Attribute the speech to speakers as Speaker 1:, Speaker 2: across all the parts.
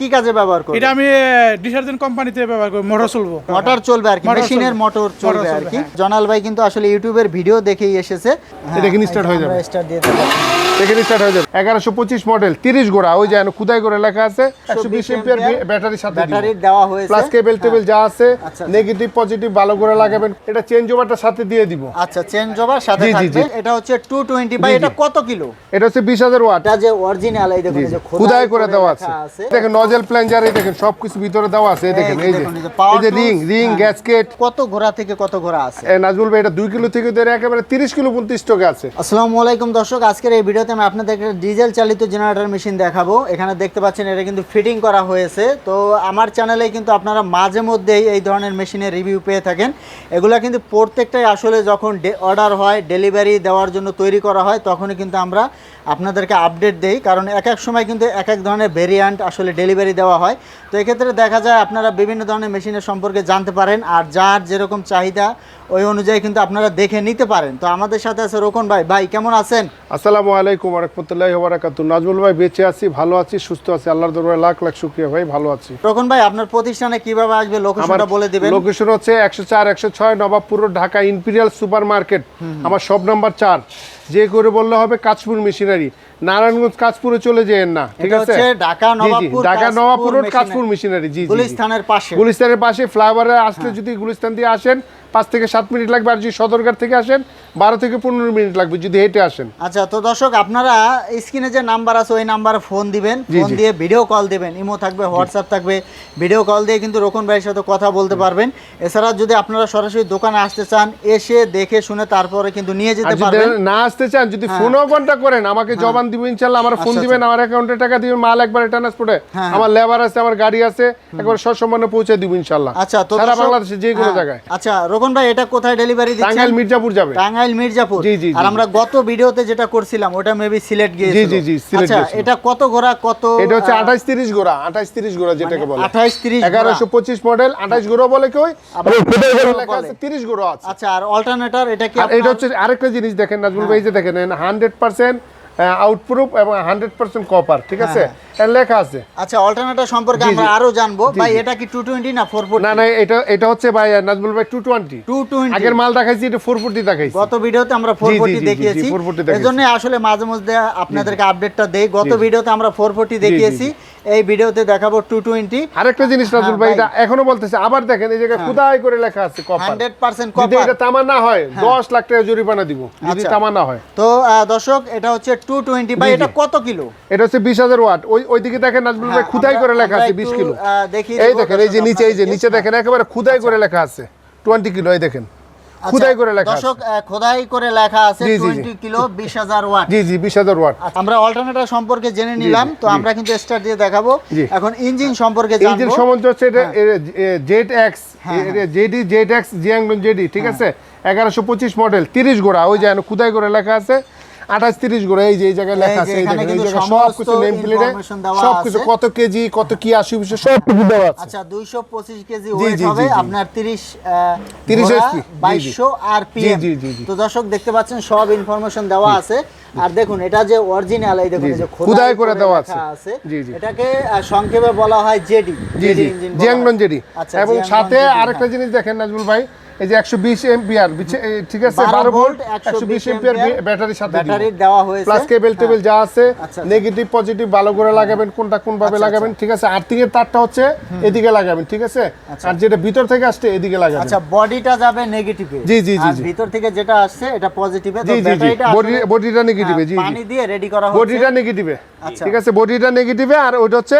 Speaker 1: কি কাজে ব্যবহার করবে?
Speaker 2: এটা আমি ডিটারজেন্ট কোম্পানিতে ব্যবহার করি মোটর চলবো।
Speaker 1: মোটর চলবে আর কি মেশিনের মোটর চলবে আর কি।
Speaker 2: হ্যাঁ।
Speaker 1: জনাল ভাই কিন্তু আসলে ইউটিউবের ভিডিও দেখেই এসেছে।
Speaker 3: এটা কিন্তু start হয়ে যাবে।
Speaker 1: স্টার্ট দিয়ে দেবো।
Speaker 3: এখানে স্টার্ট হয়ে যাবে। এগারোশো পঁচিশ মডেল তিরিশ গোড়া। ওই যে খুদাই করে লেখা আছে একশো বিশ এমপিয়ার ব্যাটারির সাথে
Speaker 1: ব্যাটারি দেওয়া হয়েছে।
Speaker 3: প্লাস কেবল টেবিল যা আছে
Speaker 1: আচ্ছা, আচ্ছা।
Speaker 3: নেগেটিভ পজিটিভ ভালো করে লাগাবেন। এটা চেঞ্জ ওভারটা সাথে দিয়ে দিব।
Speaker 1: আচ্ছা চেঞ্জ ওভার সাথে
Speaker 3: জি, জি,
Speaker 1: থাকবে। এটা হচ্ছে 220 ভাই
Speaker 3: জি, জি।
Speaker 1: এটা কত কিলো?
Speaker 3: এটা হচ্ছে বিশ হাজার ওয়াট
Speaker 1: এটা যে অরিজিনাল এই দেখুন যে
Speaker 3: খুদাই করে দেওয়া আছে। দেখেন নজেল প্ল্যাঞ্জার এই দেখেন সবকিছু ভিতরে দেওয়া আছে এই দেখেন এই যে।
Speaker 1: এই
Speaker 3: রিং রিং। গ্যাসকেট
Speaker 1: কত ঘোড়া থেকে কত ঘোড়া আছে?
Speaker 3: নাজমুল ভাই এটা দুই কিলো থেকে ধরে একেবারে তিরিশ কিলো পর্যন্ত স্টকে আছে।
Speaker 1: আসসালামু আলাইকুম দর্শক আজকের এই ভিডিওতে আমি আপনাদেরকে ডিজেল চালিত জেনারেটর মেশিন দেখাবো। এখানে দেখতে পাচ্ছেন এটা কিন্তু ফিটিং করা হয়েছে। তো আমার চ্যানেলে কিন্তু আপনারা মাঝে মধ্যেই এই ধরনের মেশিনের রিভিউ পেয়ে থাকেন। এগুলা কিন্তু প্রত্যেকটাই আসলে যখন অর্ডার হয়, ডেলিভারি দেওয়ার জন্য তৈরি করা হয়, তখনই কিন্তু আমরা আপনাদেরকে আপডেট দেই। কারণ এক এক সময় কিন্তু এক এক ধরনের ভেরিয়ান্ট আসলে ডেলিভারি দেওয়া হয়। তো এক্ষেত্রে দেখা যায় আপনারা বিভিন্ন ধরনের মেশিনের সম্পর্কে জানতে পারেন। আর যার যেরকম চাহিদা ওই অনুযায়ী কিন্তু আপনারা দেখে নিতে পারেন। তো আমাদের সাথে আছে রোকন ভাই। ভাই কেমন আছেন?
Speaker 3: আসসালামু আলাইকুম রহমতুল্লাহ বারাকাতু নাজমুল ভাই বেঁচে আছি ভালো আছি সুস্থ আছি। আল্লাহর দরবারে লাখ লাখ শুক্রিয়া ভাই ভালো আছি।
Speaker 1: রোকন ভাই আপনার প্রতিষ্ঠানে কীভাবে আসবে লোকেশনটা বলে দিবেন।
Speaker 3: লোকেশন হচ্ছে একশো চার একশো ছয় Nawabpur Dhaka imperial super market আমার সব নাম্বার চার। যে করে বললে হবে কাঁচপুর মেশিনারি। নারায়ণগঞ্জ কাঁচপুরে চলে যেন না ঠিক আছে?
Speaker 1: ঢাকা নবাবপুর
Speaker 3: ঢাকা নবাবপুর রোড। কাঁচপুর মেশিনারি জি
Speaker 1: গুলিস্তানের পাশে।
Speaker 3: গুলিস্তানের পাশে ফ্লাইওভারে আসলে
Speaker 1: হ্যাঁ।
Speaker 3: যদি গুলিস্তান দিয়ে আসেন পাঁচ থেকে সাত মিনিট লাগবে আর যদি সদরঘাট থেকে আসেন বারো থেকে পনেরো মিনিট লাগবে যদি হেঁটে আসেন।
Speaker 1: আচ্ছা তো দর্শক আপনারা স্ক্রিনে যে নাম্বার আছে ওই নাম্বারে ফোন দিবেন ফোন দিয়ে ভিডিও কল দিবেন ইমো থাকবে হোয়াটসঅ্যাপ থাকবে ভিডিও কল দিয়ে কিন্তু রোকন ভাইয়ের সাথে কথা বলতে পারবেন। এছাড়া যদি আপনারা সরাসরি দোকানে আসতে চান এসে দেখে শুনে তারপরে কিন্তু নিয়ে যেতে পারবেন।
Speaker 3: না আসতে চান যদি ফোনও ঘণ্টা করেন আমাকে জবান দিব ইনশাল্লাহ আমার ফোন
Speaker 1: হ্যাঁ। আচ্ছা,
Speaker 3: দিবেন আমার অ্যাকাউন্টে টাকা দিবেন মাল একবার ট্রান্সপোর্টে
Speaker 1: হ্যাঁ,
Speaker 3: আমার লেবার আছে আমার গাড়ি আছে একবার সসম্মানে পৌঁছে দিব ইনশাল্লাহ।
Speaker 1: আচ্ছা তো
Speaker 3: সারা বাংলাদেশে যে কোনো
Speaker 1: হ্যাঁ,
Speaker 3: জায়গায়।
Speaker 1: আচ্ছা রোকন ভাই এটা কোথায় ডেলিভারি দিচ্ছেন?
Speaker 3: টাঙ্গাইল মির্জাপুর যাবে।
Speaker 1: টাঙ্গাইল মির্জাপুর।
Speaker 3: জি, জি,
Speaker 1: আর আমরা গত ভিডিওতে যেটা করছিলাম ওটা মেবি সিলেট গিয়েছিল।
Speaker 3: জি, জি, জি সিলেট
Speaker 1: আচ্ছা এটা কত ঘোড়া কত
Speaker 3: এটা হচ্ছে আঠাইশ তিরিশ গোড়া আঠাইশ তিরিশ গোড়া যেটাকে বলে।
Speaker 1: আঠাইশ তিরিশ
Speaker 3: এগারোশো পঁচিশ মডেল আঠাইশ গোড়া বলে কেউ আবার খোদাই করে লেখা। আছে তিরিশ গোড়া আছে।
Speaker 1: আচ্ছা আর অল্টারনেটর এটা কি
Speaker 3: এটা হচ্ছে আরেকটা জিনিস দেখেন নাজমুল ভাই যে দেখেন হান্ড্রেড পার্সেন্ট আউটপ্রুফ এবং হান্ড্রেড পার্সেন্ট কপার ঠিক আছে? এর লেখা আছে।
Speaker 1: আচ্ছা অল্টারনেটর সম্পর্কে। আমরা আরও জানব। ভাই এটা কি টু টোয়েন্টি না ফোর ফোর
Speaker 3: না না এটা এটা হচ্ছে ভাই নাজমুল ভাই টু টোয়েন্টি
Speaker 1: টু টোয়েন্টি
Speaker 3: আগের মাল দেখাইছি এটা ফোর ফোরটি দেখাইছি।
Speaker 1: গত ভিডিওতে আমরা ফোর ফোরটি দেখিয়েছি
Speaker 3: জি, 440 দেখিয়েছি।
Speaker 1: এজন্য আসলে মাঝে মধ্যে আপনাদেরকে আপডেটটা দেই। গত ভিডিওতে আমরা ফোর ফোরটি দেখিয়েছি। এই ভিডিওতে দেখাবো টু টোয়েন্টি
Speaker 3: আরেকটা জিনিস নাজমুল ভাই
Speaker 1: হ্যাঁ,
Speaker 3: এটা এখনও বলতেছে। আবার দেখেন এই জায়গায় খুদাই করে লেখা আছে কপার
Speaker 1: হান্ড্রেড পার্সেন্ট কপার
Speaker 3: এটা তামা না হয় দশ লাখ টাকা জরিমানা দিব। যদি
Speaker 1: আচ্ছা।
Speaker 3: তামা না হয়।
Speaker 1: তো দর্শক এটা হচ্ছে টু টোয়েন্টি ভাই এটা কত কিলো?
Speaker 3: এটা হচ্ছে বিশ হাজার ওয়াট। ওই ওইদিকে দেখেন নাজমুল ভাই
Speaker 1: হ্যাঁ,
Speaker 3: খুদাই করে লেখা আছে বিশ কিলো।
Speaker 1: দেখিয়ে
Speaker 3: এই দেখেন এই যে নিচে এই যে নিচে দেখেন একেবারে খুদাই করে লেখা আছে। টোয়েন্টি কিলো এই দেখেন।
Speaker 1: আচ্ছা,
Speaker 3: খুদাই করে লেখা
Speaker 1: দর্শক খোদাই করে লেখা আছে
Speaker 3: জি, জি, জি।
Speaker 1: টোয়েন্টি কিলো বিশ হাজার ওয়াট
Speaker 3: জি জি বিশ হাজার ওয়াট
Speaker 1: আচ্ছা, আমরা অল্টারনেটর সম্পর্কে জেনে নিলাম তো আমরা কিন্তু স্টার দিয়ে দেখাবো। এখন ইঞ্জিন সম্পর্কে জানব।
Speaker 3: ইঞ্জিন সম্বন্ধে হচ্ছে এটা জেড এক্স
Speaker 1: হ্যাঁ,
Speaker 3: JD Z X Jiangdong JD ঠিক আছে? এগারোশো পঁচিশ মডেল তিরিশ গোড়া ওই যে খুদাই করে লেখা আছে। আঠাশ তিরিশ এই যে এই জায়গায় লেখা আছে এই দেখেন এই জায়গায় সব কিছু নেম প্লেটে সব কিছু কত কেজি কত কি বিষয় সব কিছু দেওয়া আছে।
Speaker 1: আচ্ছা দুইশো পঁচিশ কেজি ওয়েট হবে। আপনার তিরিশ
Speaker 3: 30 HP, জি, জি।
Speaker 1: বাইশশো আর পিএম। তো দর্শক দেখতে পাচ্ছেন সব ইনফরমেশন দেওয়া আছে। আর দেখুন এটা যে অরিজিনাল এই দেখুন যে
Speaker 3: খোদাই করে দেওয়া আছে।
Speaker 1: এটাকে সংক্ষেপে বলা হয় জেডি।
Speaker 3: জি জি। জিয়াংডন জেডি।
Speaker 1: আচ্ছা
Speaker 3: এবং সাথে আরেকটা
Speaker 1: হ্যাঁ।
Speaker 3: জিনিস দেখেন নাজমুল ভাই এই যে একশো বিশ এমপিআর ঠিক আছে
Speaker 1: 12
Speaker 3: বারো ভোল্ট
Speaker 1: ভোল্ট,
Speaker 3: একশো
Speaker 1: 120
Speaker 3: বিশ এমপিআর ব্যাটারির সাথে
Speaker 1: ব্যাটারি দেওয়া হয়েছে।
Speaker 3: প্লাস কেবল টেবিল যা আছে
Speaker 1: আচ্ছা, আচ্ছা।
Speaker 3: নেগেটিভ পজিটিভ ভালো করে লাগাবেন কোনটা কোন ভাবে
Speaker 1: আচ্ছা,
Speaker 3: লাগাবেন ঠিক আছে? আর্থিং এর তারটা হচ্ছে এদিকে লাগাবেন ঠিক আছে? আর যেটা ভিতর থেকে আসছে এদিকে লাগাবেন।
Speaker 1: আচ্ছা বডিটা যাবে নেগেটিভে
Speaker 3: জি, জি, জি।
Speaker 1: ভিতর থেকে যেটা আসছে এটা পজিটিভে
Speaker 3: জি জি বডিটা নেগেটিভে জি জি।
Speaker 1: পানি দিয়ে রেডি করা হচ্ছে।
Speaker 3: বডিটা নেগেটিভে
Speaker 1: আচ্ছা।
Speaker 3: ঠিক আছে বডিটা নেগেটিভে আর ওটা হচ্ছে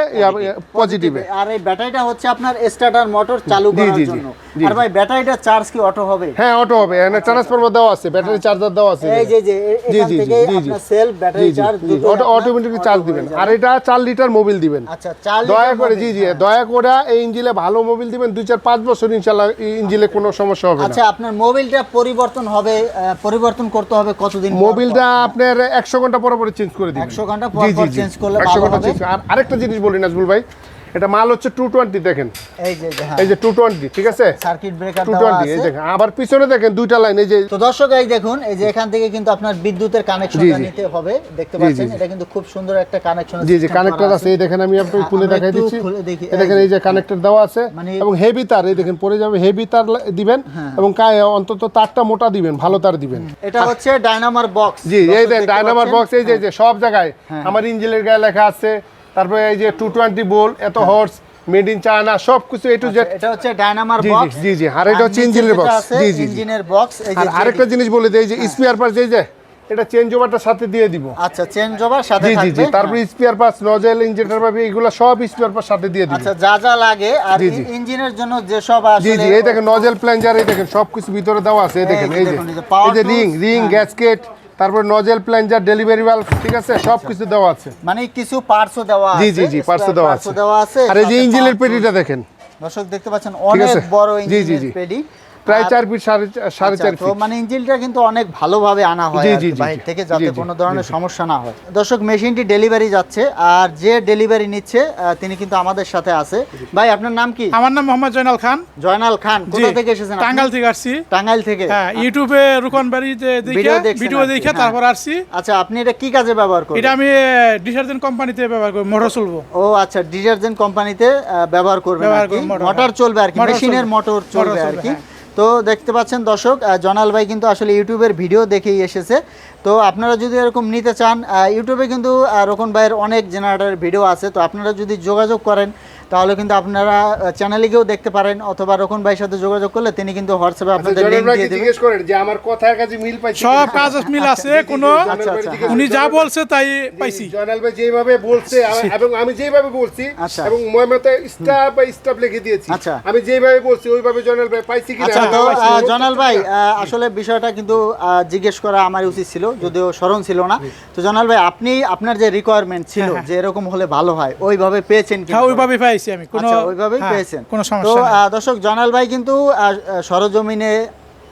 Speaker 3: পজিটিভে
Speaker 1: আর এই ব্যাটারিটা হচ্ছে আপনার স্টার্টার মোটর চালু করার জন্য। আর ভাই ব্যাটারিটা চার্জ কি অটো হবে?
Speaker 3: হ্যাঁ অটো হবে। এখানে ট্রান্সফরমার দেওয়া আছে ব্যাটারি চার্জার দেওয়া আছে
Speaker 1: এই যে যে
Speaker 3: জি, জি, জি,
Speaker 1: থেকে
Speaker 3: জি,
Speaker 1: battery charge
Speaker 3: auto
Speaker 1: auto
Speaker 3: charge দিবেন। আর এটা চার লিটার মোবিল দিবেন।
Speaker 1: আচ্ছা চার
Speaker 3: দয়া করে জি জি দয়া করে এই ইঞ্জিলে ভালো মোবিল দিবেন। দুই চার পাঁচ বছর ইনশাল্লাহ এই ইঞ্জিলে কোনো সমস্যা হবে না।
Speaker 1: আচ্ছা আপনার মোবিলটা পরিবর্তন হবে পরিবর্তন করতে হবে কতদিন?
Speaker 3: মোবিলটা আপনার একশো ঘণ্টা পর পর চেঞ্জ করে দিবেন।
Speaker 1: 100 ঘণ্টা পর পর
Speaker 3: জি।
Speaker 1: change করলে ভালো হবে।
Speaker 3: আর আরেকটা জিনিস বলি নাজমুল ভাই। এটা মাল হচ্ছে টু টোয়েন্টি দেখেন।
Speaker 1: এই যে হ্যাঁ।
Speaker 3: এই যে টু টোয়েন্টি ঠিক আছে?
Speaker 1: সার্কিট ব্রেকার
Speaker 3: টু টোয়েন্টি এই দেখেন। আবার পিছনে দেখেন দুইটা লাইন এই যে
Speaker 1: তো দর্শক এই দেখুন এই যে এখান থেকে কিন্তু আপনার বিদ্যুতের
Speaker 3: জি।
Speaker 1: নিতে হবে দেখতে পাচ্ছেন? এটা কিন্তু খুব সুন্দর একটা কানেকশন
Speaker 3: জি জি কানেক্টর আছে। এই দেখেন আমি আপনাকে খুলে দেখাই দিচ্ছি। এই দেখেন এই যে কানেক্টর দেওয়া আছে।
Speaker 1: মানে-
Speaker 3: এবং হেভি তার এই দেখেন পরে যাবে হেভি তার দিবেন
Speaker 1: হ্যাঁ।
Speaker 3: এবং কা- অন্তত তারটা মোটা দিবেন ভালো তার দিবেন।
Speaker 1: এটা হচ্ছে ডায়নামার বক্স
Speaker 3: জি এই দেন ডায়নামার বক্স এই যে যে সব জায়গায়
Speaker 1: হ্যাঁ।
Speaker 3: আমার ইঞ্জিনের গায়ে লেখা আছে। তারপরে এই যে টু টোয়েন্টি বোল এত হর্স মেড ইন চায়না সব কিছু এ টু জেড
Speaker 1: এটা হচ্ছে ডায়নামার বক্স
Speaker 3: জি, জি, আর এটা হচ্ছে ইঞ্জিনের box। জি, জি।
Speaker 1: ইঞ্জিনের বক্স এই
Speaker 3: আর
Speaker 1: যে
Speaker 3: আরেকটা জিনিস বলে দিই এই যে স্পিয়ার পাস এই যে এটা চেঞ্জ ওভারটার সাথে দিয়ে দিব।
Speaker 1: আচ্ছা চেঞ্জ ওভার সাথে
Speaker 3: জি জি জি
Speaker 1: থাকবে
Speaker 3: তারপরে স্পিয়ার পাস নজেল ইঞ্জিনের পাবে এগুলো সব স্পিয়ার পাস সাথে দিয়ে দিব।
Speaker 1: আচ্ছা যা যা লাগে আর। ইঞ্জিনের জন্য যে
Speaker 3: সব
Speaker 1: আসলে
Speaker 3: জি জি এই দেখেন নজেল প্ল্যাঞ্জার এই দেখেন সবকিছু ভিতরে দেওয়া আছে এই দেখেন এই যে
Speaker 1: এই যে।
Speaker 3: Ring ring. গ্যাসকেট তারপর নজেল প্ল্যানজার ডেলিভারি ভালভ ঠিক আছে? সব কিছু দেওয়া আছে।
Speaker 1: মানে কিছু পার্টসও দেওয়া আছে
Speaker 3: জি জি জি
Speaker 1: পার্টসও
Speaker 3: দেওয়া আছে।
Speaker 1: দেওয়া আছে
Speaker 3: আর এই যে ইঞ্জিনের পেডিটা দেখেন।
Speaker 1: দর্শক দেখতে পাচ্ছেন অনেক? বড়
Speaker 3: জি, জি,
Speaker 1: ইঞ্জিনের
Speaker 3: জি।
Speaker 1: পেডি
Speaker 3: প্রায় চার ফিট সাড়ে
Speaker 1: আচ্ছা,
Speaker 3: চার ফিট।
Speaker 1: মানে ইঞ্জিনটা কিন্তু অনেক ভালোভাবে আনা হয়
Speaker 3: জি।
Speaker 1: থেকে যাতে কোনো ধরনের সমস্যা না হয়। দর্শক মেশিনটি ডেলিভারি যাচ্ছে আর যে ডেলিভারি নিচ্ছে তিনি কিন্তু আমাদের সাথে আছে। ভাই আপনার নাম কি?
Speaker 2: আমার নাম মোহাম্মদ জয়নাল খান।
Speaker 1: জয়নাল খান কোথা থেকে এসেছেন?
Speaker 2: টাঙ্গাল থেকে আসছি।
Speaker 1: টাঙ্গাইল থেকে?
Speaker 2: হ্যাঁ ইউটিউবে রুকন বাড়িতে
Speaker 1: ভিডিও
Speaker 2: দেখে ভিডিও দেখে
Speaker 1: হ্যাঁ।
Speaker 2: তারপর আসছি।
Speaker 1: আচ্ছা আপনি এটা কি কাজে ব্যবহার করেন
Speaker 2: এটা আমি ডিটারজেন্ট কোম্পানিতে ব্যবহার করি মোটর চলবো।
Speaker 1: ও আচ্ছা ডিটারজেন্ট কোম্পানিতে ব্যবহার করবেন
Speaker 2: ব্যবহার
Speaker 1: আর কি।
Speaker 2: মোটর।
Speaker 1: চলবে আর কি মেশিনের মোটর
Speaker 2: মোটর
Speaker 1: চলবে আর কি।
Speaker 2: হ্যাঁ।
Speaker 1: তো দেখতে পাচ্ছেন দর্শক জনাল ভাই কিন্তু আসলে ইউটিউবের ভিডিও দেখেই এসেছে। তো আপনারা যদি এরকম নিতে চান ইউটিউবে কিন্তু রকম ভাইয়ের অনেক জেনারেটারের ভিডিও আছে। তো আপনারা যদি যোগাযোগ করেন তাহলে কিন্তু আপনারা চ্যানেলে গিয়েও দেখতে পারেন অথবা রোকন ভাইয়ের সাথে যোগাযোগ করলে তিনি কিন্তু হোয়াটসঅ্যাপে আপনাদের
Speaker 3: জনের
Speaker 1: লিঙ্ক
Speaker 3: ভাইকে
Speaker 1: দিয়ে দেবেন
Speaker 3: জিজ্ঞেস করেন যে আমার কথার কাছে মিল পাইছে
Speaker 2: সব কাজ মিল আছে কোনো
Speaker 1: আচ্ছা, আচ্ছা, হ্যাঁ।
Speaker 2: উনি যা বলছে তাই পাইছি।
Speaker 3: জয়নাল ভাই যেভাবে বলছে এবং আমি যেভাবে বলছি
Speaker 1: আচ্ছা।
Speaker 3: এবং ময়মতে স্টাফ বা স্টাফ লিখে দিয়েছি।
Speaker 1: আচ্ছা।
Speaker 3: আমি যেভাবে বলছি ওইভাবে জয়নাল ভাই পাইছি কিনা?
Speaker 1: আচ্ছা
Speaker 3: হ্যাঁ,
Speaker 1: তো জনাল ভাই আসলে বিষয়টা কিন্তু আহ, জিজ্ঞেস করা আমার উচিত ছিল যদিও স্মরণ ছিল না। তো জনাল ভাই আপনি আপনার যে রিকোয়ারমেন্ট ছিল যে এরকম হলে ভালো হয় ওইভাবে পেয়েছেন কি
Speaker 2: হ্যাঁ ওইভাবে পাইছি আমি। কোনো
Speaker 1: আচ্ছা ওইভাবেই
Speaker 2: হ্যাঁ,
Speaker 1: পেয়েছেন।
Speaker 2: কোনো সমস্যা
Speaker 1: আহ, দর্শক জনাল ভাই কিন্তু সরজমিনে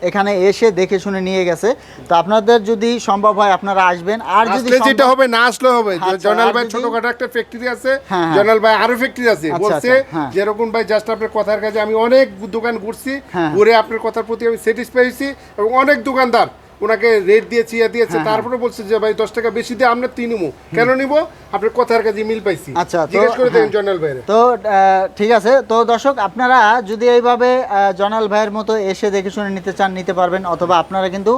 Speaker 1: এখানে এসে দেখে শুনে নিয়ে গেছে। তো আপনাদের যদি সম্ভব হয় আপনারা আসবেন। আর যদি
Speaker 3: যেটা হবে না আসলে হবে।
Speaker 1: আচ্ছা,
Speaker 3: জয়নাল ভাই ছোটখাটো একটা ফ্যাক্টরি আছে
Speaker 1: হ্যাঁ, হ্যাঁ।
Speaker 3: জয়নাল ভাই আরও ফ্যাক্টরি আছে।
Speaker 1: আচ্ছা,
Speaker 3: বলছে। যেরকম ভাই জাস্ট আপনার কথার কাছে আমি অনেক দোকান ঘুরছি। ঘুরে আপনার কথার প্রতি আমি স্যাটিসফাই হয়েছি এবং অনেক দোকানদার ওনাকে রেট দিয়েছি ইয়ে দিয়েছে
Speaker 1: হ্যাঁ,
Speaker 3: তারপরে বলছে যে ভাই দশ টাকা বেশি দিয়ে আমরা তিন নিবো কেন নিবো? আপনার কথার কাছে মিল পাইছি।
Speaker 1: আচ্ছা,
Speaker 3: জিজ্ঞেস করে দেখেন
Speaker 1: হ্যাঁ।
Speaker 3: জয়নাল ভাইয়ের।
Speaker 1: তো ঠিক আছে। তো দর্শক আপনারা যদি এইভাবে জনাল ভাইয়ের মতো এসে দেখে শুনে নিতে চান নিতে পারবেন অথবা আপনারা কিন্তু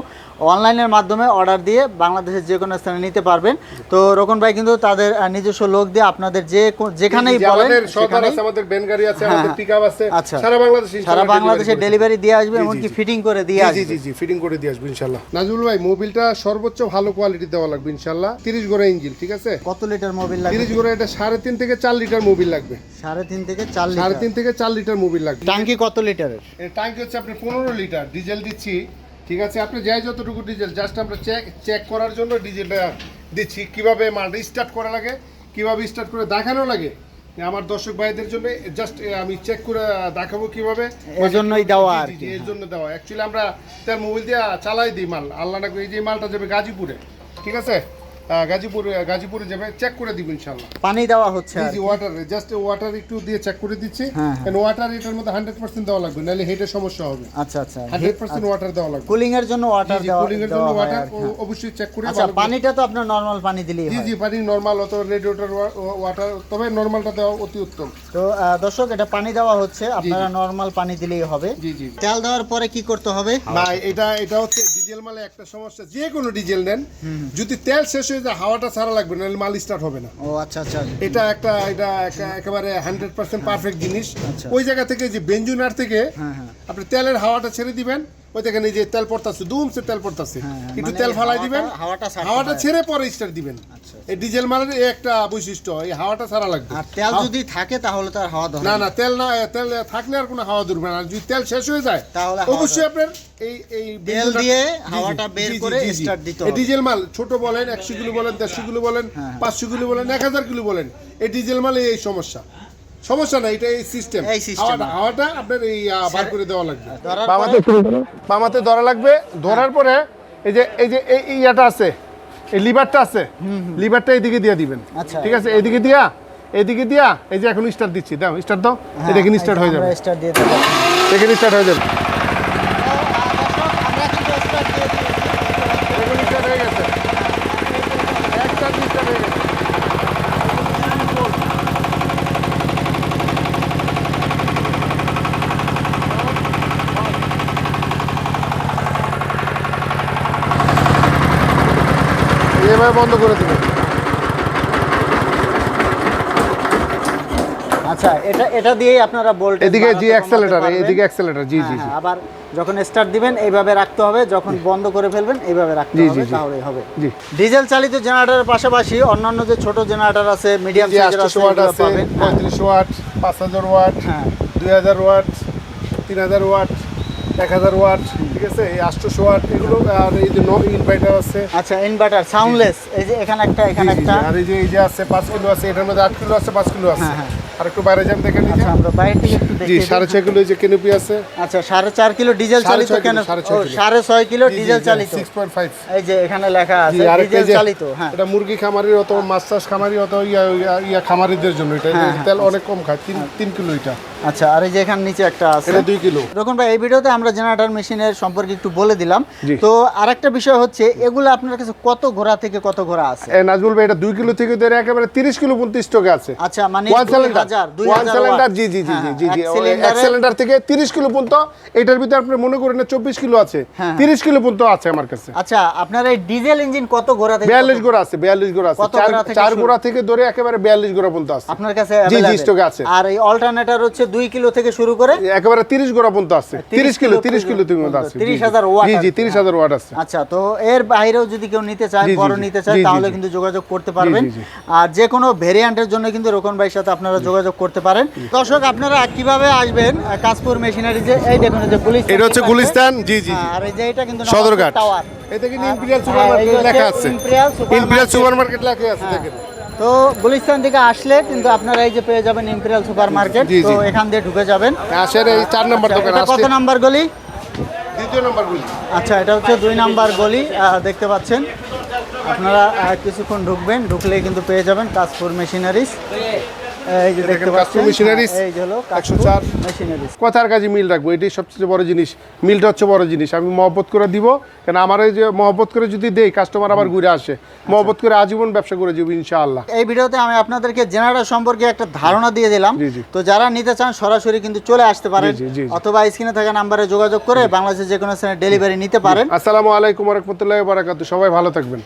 Speaker 1: অনলাইনের মাধ্যমে অর্ডার দিয়ে বাংলাদেশের যে কোনো স্থানে নিতে পারবেন। তো রোকন ভাই কিন্তু তাদের নিজস্ব লোক দিয়ে আপনাদের যে যেখানেই বলেন
Speaker 3: আমাদের সরকার আছে আমাদের ব্যান গাড়ি আছে
Speaker 1: হ্যাঁ,
Speaker 3: আমাদের
Speaker 1: হ্যাঁ।
Speaker 3: পিকআপ আছে।
Speaker 1: আচ্ছা।
Speaker 3: সারা বাংলাদেশে
Speaker 1: সারা বাংলাদেশে ডেলিভারি দিয়ে আসবে এমনকি। ফিটিং করে দিয়ে
Speaker 3: জি জি
Speaker 1: আসবে।
Speaker 3: জি জি ফিটিং করে দিয়ে আসব ইনশাল্লাহ। নাজুল ভাই মোবিলটা সর্বোচ্চ ভালো কোয়ালিটি দেওয়া লাগবে ইনশাল্লাহ। তিরিশ গোড়া ইঞ্জিন ঠিক আছে?
Speaker 1: কত লিটার মোবিল লাগবে?
Speaker 3: তিরিশ গোড়া এটা সাড়ে তিন থেকে চার লিটার মোবিল লাগবে।
Speaker 1: সাড়ে তিন থেকে চার
Speaker 3: সাড়ে তিন থেকে চার লিটার মোবিল লাগবে।
Speaker 1: টাঙ্কি কত লিটারের?
Speaker 3: এর ট্যাঙ্কি হচ্ছে আপনি পনেরো লিটার ডিজেল দিচ্ছি ঠিক আছে? আপনি যাই যতটুকু ডিজেল জাস্ট আমরা চেক চেক করার জন্য ডিজেলটা দিচ্ছি। কীভাবে মালটা স্টার্ট করা লাগে কীভাবে স্টার্ট করে দেখানো লাগে আমার দর্শক ভাইদের জন্য জাস্ট আমি চেক করে দেখাবো কীভাবে।
Speaker 1: ওই জন্যই
Speaker 3: দেওয়া
Speaker 1: আর কি।
Speaker 3: এর জন্য দেওয়া। অ্যাকচুয়ালি আমরা তার মোবাইল দিয়ে চালাই দিই মাল। আল্লাহ না এই যে মালটা যাবে গাজীপুরে। ঠিক আছে? গাজীপুরে গাজীপুরে যাবে চেক করে দিব ইনশাল্লাহ
Speaker 1: পানি দেওয়া হচ্ছে
Speaker 3: জি জি ওয়াটার জাস্ট ওয়াটার একটু দিয়ে চেক করে দিচ্ছি।
Speaker 1: হ্যাঁ, হ্যাঁ।
Speaker 3: ওয়াটার এটার মধ্যে হান্ড্রেড পার্সেন্ট দেওয়া লাগবে নাহলে হেডের সমস্যা হবে।
Speaker 1: আচ্ছা আচ্ছা।
Speaker 3: হান্ড্রেড পার্সেন্ট ওয়াটার দেওয়া লাগবে।
Speaker 1: কুলিং এর জন্য ওয়াটার দেওয়া
Speaker 3: cooling এর জন্য ওয়াটার
Speaker 1: হ্যাঁ।
Speaker 3: অবশ্যই চেক করে
Speaker 1: আচ্ছা পানিটা তো আপনার নর্মাল পানি দিলেই
Speaker 3: জি
Speaker 1: হয়।
Speaker 3: জি পানি নর্মাল অত রেডিয়েটর ওয়াটার তবে নর্মালটা দেওয়া অতি উত্তম।
Speaker 1: তো দর্শক এটা পানি দেওয়া হচ্ছে আপনারা নর্মাল পানি দিলেই হবে।
Speaker 3: জি জি।
Speaker 1: তেল দেওয়ার পরে কি করতে হবে?
Speaker 3: না এটা এটা হচ্ছে ডিজেল মালে একটা সমস্যা যে কোনো ডিজেল নেন। যদি তেল শেষ হয়ে যে হাওয়াটা ছাড়া লাগবে নাহলে মাল স্টার্ট হবে না।
Speaker 1: ও আচ্ছা আচ্ছা।
Speaker 3: এটা একটা এটা একেবারে হান্ড্রেড পার্সেন্ট পারফেক্ট জিনিস।
Speaker 1: আচ্ছা।
Speaker 3: ওই জায়গা থেকে যে বেঞ্জুনার থেকে
Speaker 1: হ্যাঁ হ্যাঁ।
Speaker 3: আপনি তেলের হাওয়াটা ছেড়ে দিবেন ওই দেখেন এই যে তেল পড়তাছে দুমসে তেল পড়তাছে।
Speaker 1: হ্যাঁ, হ্যাঁ,
Speaker 3: একটু
Speaker 1: মানে
Speaker 3: তেল ফালাই দিবেন
Speaker 1: হাওয়াটা
Speaker 3: হাওয়াটা ছেড়ে পরে স্টার্ট দিবেন।
Speaker 1: আচ্ছা
Speaker 3: এই ডিজেল মালের একটা বৈশিষ্ট্য এই হাওয়াটা ছাড়া লাগবে।
Speaker 1: আর তেল যদি থাকে তাহলে তো আর হাওয়া
Speaker 3: না
Speaker 1: না।
Speaker 3: তেল না তেল থাকলে আর কোনো হাওয়া ধরবে না। যদি তেল শেষ হয়ে যায়
Speaker 1: তাহলে
Speaker 3: অবশ্যই আপনার এই এই
Speaker 1: তেল দিয়ে হাওয়াটা বের করে। দিতে হবে।
Speaker 3: ডিজেল মাল ছোট বলেন একশো কিলো বলেন দেড়শো কিলো বলেন
Speaker 1: হ্যাঁ।
Speaker 3: পাঁচশো কিলো বলেন এক হাজার কিলো বলেন এই ডিজেল মালে এই সমস্যা। সমস্যা না এটা এই সিস্টেম
Speaker 1: এই system।
Speaker 3: হাওয়াটা আপনার এই বার করে দেওয়া লাগবে।
Speaker 1: ধরার
Speaker 3: বামাতে বামাতে ধরা লাগবে। ধরার পরে এই যে এই যে এই ইয়াটা আছে এই লিভারটা আছে লিভারটা এইদিকে দিয়ে দিবেন।
Speaker 1: আচ্ছা।
Speaker 3: ঠিক আছে? এইদিকে দিয়া এদিকে দিয়া এই যে এখন স্টার্ট দিচ্ছি দাও স্টার্ট দাও। এটা কিন্তু স্টার্ট হয়ে যাবে।
Speaker 1: স্টার্ট দিয়ে দাও
Speaker 3: এখানে স্টার্ট হয়ে যাবে
Speaker 1: আমরা কিন্তু স্টার্ট দিয়ে দিয়েছি
Speaker 3: এখন স্টার্ট হয়ে গেছে একটা স্টার্ট হয়ে গেছে এভাবে বন্ধ করে দেবে।
Speaker 1: আচ্ছা এটা এটা দিয়েই আপনারা বোল্ট
Speaker 3: এদিকে জি অ্যাক্সেলেটার এদিকে অ্যাক্সেলেটার জি জি জি।
Speaker 1: আবার যখন স্টার্ট দিবেন এইভাবে রাখতে হবে। যখন বন্ধ করে ফেলবেন এইভাবে রাখতে হবে
Speaker 3: জি।
Speaker 1: তাহলেই হবে।
Speaker 3: জি।
Speaker 1: ডিজেল চালিত জেনারেটরের পাশাপাশি অন্যান্য যে ছোট জেনারেটর আছে মিডিয়াম সাইজের আছে
Speaker 3: ওয়াট আছে
Speaker 1: পাবেন। হ্যাঁ,
Speaker 3: পঁয়ত্রিশশো ওয়াট পাঁচ হাজার ওয়াট
Speaker 1: হ্যাঁ।
Speaker 3: দুই হাজার ওয়াট তিন হাজার ওয়াট এক হাজার ওয়াট ঠিক আছে? এই আটশোশো ওয়াট এগুলো আর এই যে নো ইনভার্টার আছে।
Speaker 1: আচ্ছা ইনভার্টার সাউন্ডলেস এই যে এখানে একটা এখানে একটা।
Speaker 3: আর এই যে এই যে আছে পাঁচ কিলো আছে এটার মধ্যে আট কিলো আছে পাঁচ কিলো আছে।
Speaker 1: হ্যাঁ, হ্যাঁ।
Speaker 3: আর একটু বাইরে যান দেখেন
Speaker 1: আচ্ছা আমরা বাইরে থেকে একটু দেখি
Speaker 3: সাড়ে ছয় কিলো যে কেনুপি আছে।
Speaker 1: আচ্ছা সাড়ে চার কিলো ডিজেল চালিত কেন
Speaker 3: কিলো, সাড়ে ছয়
Speaker 1: ও,
Speaker 3: কিলো।
Speaker 1: সাড়ে ছয় কিলো ডিজেল চালিত।
Speaker 3: সিক্স পয়েন্ট ফাইভ
Speaker 1: এই যে এখানে লেখা আছে ডিজেল চালিত হ্যাঁ।
Speaker 3: এটা মুরগি খামারি অত মাছ চাষ খামারি অত ইয়া ইয়া- ইয়া খামারিদের জন্য এটা।
Speaker 1: হ্যাঁ,
Speaker 3: তেল অনেক কম খায় তিন তিন কিলো এটা।
Speaker 1: আচ্ছা আর এই যে এখানে নিচে একটা আছে।
Speaker 3: এটা কিলো।
Speaker 1: ভাই এই ভিডিওতে আমরা জেনারেটর মেশিনের সম্পর্কে একটু বলে দিলাম। তো আরেকটা বিষয় হচ্ছে এগুলো আপনার কাছে কত ঘোড়া থেকে কত ঘোড়া আছে?
Speaker 3: নাজমুল ভাই এটা দুই কিলো থেকে ধরে একেবারে তিরিশ কিলো পর্যন্ত স্টকে আছে।
Speaker 1: আচ্ছা মানে
Speaker 3: ওয়ান সিলিন্ডার ওয়ান সিলিন্ডার জি জি জি
Speaker 1: হ্যাঁ,
Speaker 3: জি জি
Speaker 1: এক সিলিন্ডার
Speaker 3: থেকে তিরিশ কিলো পর্যন্ত এটার ভিতরে আপনি মনে করেন চব্বিশ কিলো আছে।
Speaker 1: হ্যাঁ।
Speaker 3: তিরিশ কিলো পর্যন্ত আছে আমার কাছে।
Speaker 1: আচ্ছা আপনার এই ডিজেল ইঞ্জিন কত ঘোড়া থেকে
Speaker 3: বিয়াল্লিশ
Speaker 1: কত-
Speaker 3: গোড়া আছে বিয়াল্লিশ গোড়া আছে। চার-
Speaker 1: গোড়া থেকে
Speaker 3: ধরে একেবারে বিয়াল্লিশ গোড়া পর্যন্ত আছে।
Speaker 1: আপনার কাছে
Speaker 3: জি, জি, এ আছে।
Speaker 1: আর এই অল্টারনেটর হচ্ছে কিলো থেকে শুরু করে?
Speaker 3: একেবারে তিরিশ গোড়া পর্যন্ত আছে।
Speaker 1: 30
Speaker 3: তিরিশ কিলো
Speaker 1: কিলো
Speaker 3: তিরিশ কিলো
Speaker 1: পর্যন্ত
Speaker 3: পর্যন্ত আছে। জি, জি।
Speaker 1: 30,000 watt
Speaker 3: জি জি
Speaker 1: কি,
Speaker 3: তিরিশ
Speaker 1: হ্যাঁ।
Speaker 3: হাজার ওয়াট আছে।
Speaker 1: আচ্ছা তো এর বাইরেও যদি কেউ নিতে চায় বড় নিতে চায় তাহলে কিন্তু যোগাযোগ করতে পারবেন। আর যে কোনো ভেরিয়েন্টের জন্য কিন্তু রোকন ভাইয়ের সাথে আপনারা যোগাযোগ করতে পারেন। দর্শক আপনারা কীভাবে আসবেন? আহ, কাশপুর মেশিনারি যে এই দেখুন যে গুলিস্তান
Speaker 3: এটা হচ্ছে গুলিস্তান? জি জি জি।
Speaker 1: আর এই যে এটা কিন্তু
Speaker 3: সদরঘাট।
Speaker 1: টাওয়ার
Speaker 3: এটা কিন্তু ইম্পিরিয়াল
Speaker 1: হ্যাঁ,
Speaker 3: সুপার
Speaker 1: এই
Speaker 3: মার্কেট
Speaker 1: হচ্ছে
Speaker 3: লেখা আছে। ইম্পিরিয়াল সুপার মার্কেট লেখা আছে দেখেন।
Speaker 1: তো গুলিস্তান থেকে আসলে কিন্তু আপনারা এই যে পেয়ে যাবেন ইম্পেরিয়াল সুপার মার্কেট তো এখান দিয়ে ঢুকে যাবেন।
Speaker 3: আসের এই চার নম্বর দোকান
Speaker 1: এটা কত নাম্বার গলি?
Speaker 3: দ্বিতীয় নম্বর গুলি।
Speaker 1: আচ্ছা এটা হচ্ছে দুই নাম্বার গলি দেখতে পাচ্ছেন। আপনারা কিছুক্ষণ ঢুকবেন ঢুকলেই কিন্তু পেয়ে যাবেন কাশপুর মেশিনারিজ এই যে দেখতে পাচ্ছেন
Speaker 3: কাশপুর
Speaker 1: এই যে হলো
Speaker 3: 104
Speaker 1: মেশিনারিজ
Speaker 3: কথার কাজে মিল রাখব? এটাই সবচেয়ে বড় জিনিস। মিলটা হচ্ছে বড় জিনিস। আমি মহব্বত করে দিব কেন আমার যে মহব্বত করে যদি দেই কাস্টমার আবার ঘুরে আসে। মহব্বত করে আজীবন ব্যবসা করে যাব ইনশাআল্লাহ।
Speaker 1: এই ভিডিওতে আমি আপনাদেরকে জেনারেটর সম্পর্কে একটা ধারণা দিয়ে দিলাম। তো যারা নিতে চান সরাসরি কিন্তু চলে আসতে পারেন। অথবা স্ক্রিনে থাকা নাম্বারে যোগাযোগ করে বাংলাদেশের যে কোনো স্থানে ডেলিভারি নিতে পারেন।
Speaker 3: আসসালামু আলাইকুম রহমতুল্লাহ বারাকাতু সবাই ভালো থাকবেন।